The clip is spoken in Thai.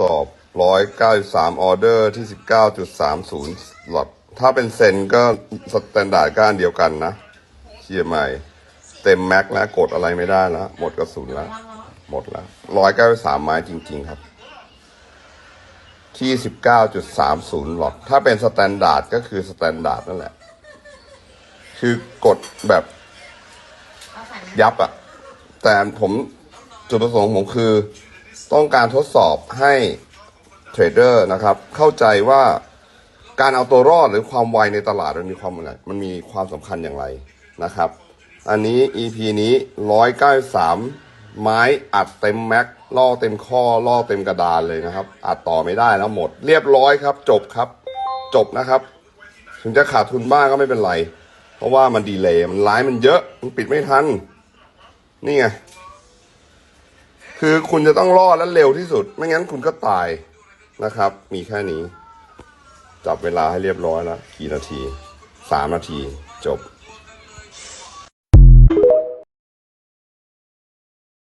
สอบร้อยเก้าสามออเดอร์ที่สิบเก้าจุดสามศูนย์หลอดถ้าเป็นเซนก็สแตนดาร์ดก็อันเดียวกันนะเชียร์ใหม่ เต็มแม็กแล้วกดอะไรไม่ได้แล้ว หมดกระสุนแล้ว หมดแล้วร้อยเก้าสามไม้จริง ๆ ครับ ที่สิบเก้าจุดสามศูนย์หลอดถ้าเป็นสแตนดาร์ดก็คือสแตนดาร์ดนั่นแหละ คือกดแบบยับอะแต่ผมจุดประสงค์ผมคือ ต้องการทดสอบให้เทรดเดอร์นะครับเข้าใจว่าการเอาตัวรอดหรือความไวในตลาดมันมีความอะไรมันมีความสำคัญอย่างไรนะครับ อันนี้ EP นี้ 193 ไม้อัดเต็มแม็กล่อเต็มข้อล่อเต็มกระดานเลยนะครับ อัดต่อไม่ได้แล้วหมด เรียบร้อยครับ จบครับ จบนะครับ ถึงจะขาดทุนบ้างก็ไม่เป็นไร เพราะว่ามันดีเลย์มันไลน์มันเยอะ มันปิดไม่ทัน นี่ไง คือคุณจะต้องรอดและเร็วที่สุด ไม่งั้นคุณก็ตายนะครับ มีแค่นี้ จับเวลาให้เรียบร้อยแล้วกี่นาทีสามนาทีจบ